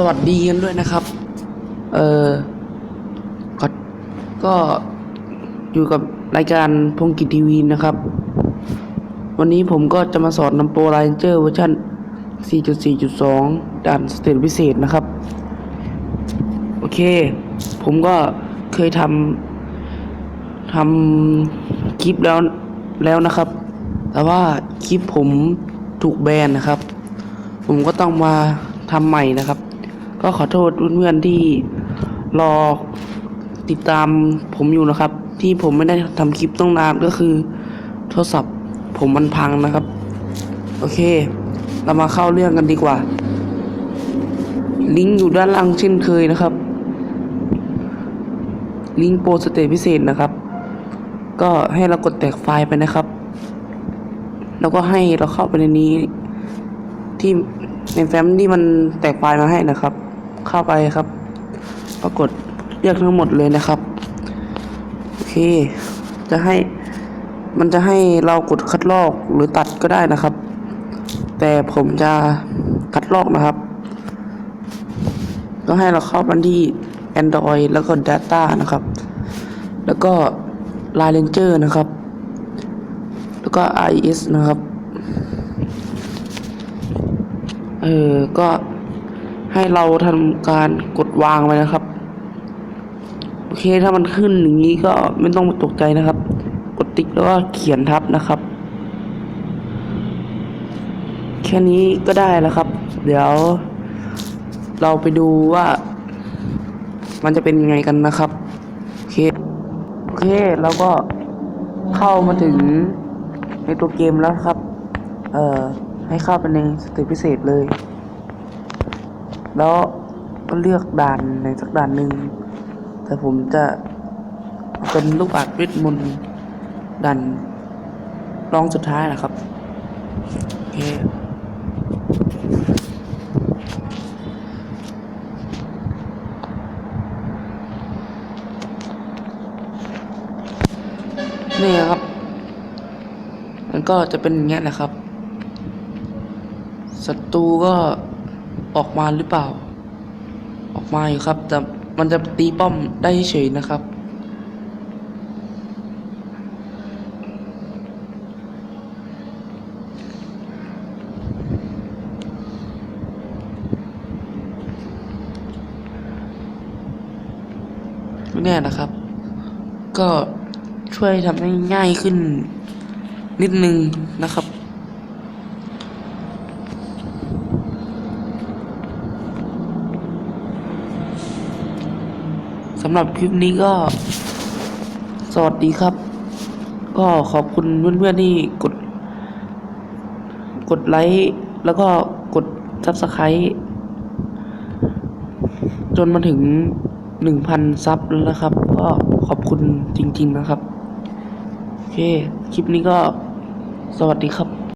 สวัสดีกันด้วยนะครับ เออก็ก็อยู่กับรายการพงกิจทีวีนะครับ วันนี้ผมก็จะมาสอนนำโปรไลเจอร์เวอร์ชัน4.4.2 ด่านสเตจพิเศษนะครับ โอเค ผมก็เคยทำทำคลิปแล้วแล้วนะครับ แต่ว่าคลิปผมถูกแบนนะครับ ผมก็ต้องมาทำใหม่นะครับ ก็ขอโทษเพื่อนๆที่รอติดตามผมอยู่นะครับ ที่ผมไม่ได้ทำคลิปต้องนานก็คือ โทรศัพท์ผมมันพังนะครับ โอเค เรามาเข้าเรื่องกันดีกว่า ลิงก์อยู่ด้านล่างเช่นเคยนะครับ ลิงก์โปรสเตจพิเศษนะครับ ก็ให้เรากดแตกไฟล์ไปนะครับ แล้วก็ให้เราเข้าไปในนี้ที่ในแฟ้มที่มันแตกไฟล์มาให้นะครับ เข้าไปครับ ปรากฏเลือกทั้งหมดเลยนะครับ โอเค จะให้มันจะให้เรากดคัดลอกหรือตัดก็ได้นะครับ แต่ผมจะคัดลอกนะครับ ก็ให้เราเข้ามาที่ Android แล้วก็ Data นะครับ แล้วก็ Line Ranger นะครับ แล้วก็ IS นะครับ เออ ก็ ให้เราทำการกดวางไว้นะครับ โอเคถ้ามันขึ้นอย่างนี้ก็ไม่ต้องตกใจนะครับ กดติ๊กแล้วก็เขียนทับนะครับ แค่นี้ก็ได้แล้วครับ เดี๋ยว เราไปดูว่า มันจะเป็นยังไงกันนะครับโอเคโอเคเราก็เข้ามาถึงในตัวเกมแล้วครับ เอ่อ ให้เข้าไปในสเตจพิเศษเลย แล้วก็เลือกด่านในสักด่านหนึ่งแต่ผมจะเป็นลูกอัดเวทมนต์ด่านรองสุดท้ายนะครับโอเคนี่ครับ มันก็จะเป็นอย่างเงี้ยนะครับ ศัตรูก็ ออกมาหรือเปล่า ออกมาอยู่ครับ แต่มันจะตีป้อมได้เฉยนะครับเนี่ยนะครับ ก็ช่วยทำให้ง่ายขึ้นนิดนึงนะครับ สำหรับคลิปนี้ก็ สวัสดีครับ ก็ขอบคุณเพื่อนๆที่กด กดไลค์แล้วก็กด subscribe จนมาถึงหนึ่งพันซับแล้วนะครับ ก็ขอบคุณจริง ๆนะครับ โอเค คลิปนี้ก็สวัสดีครับ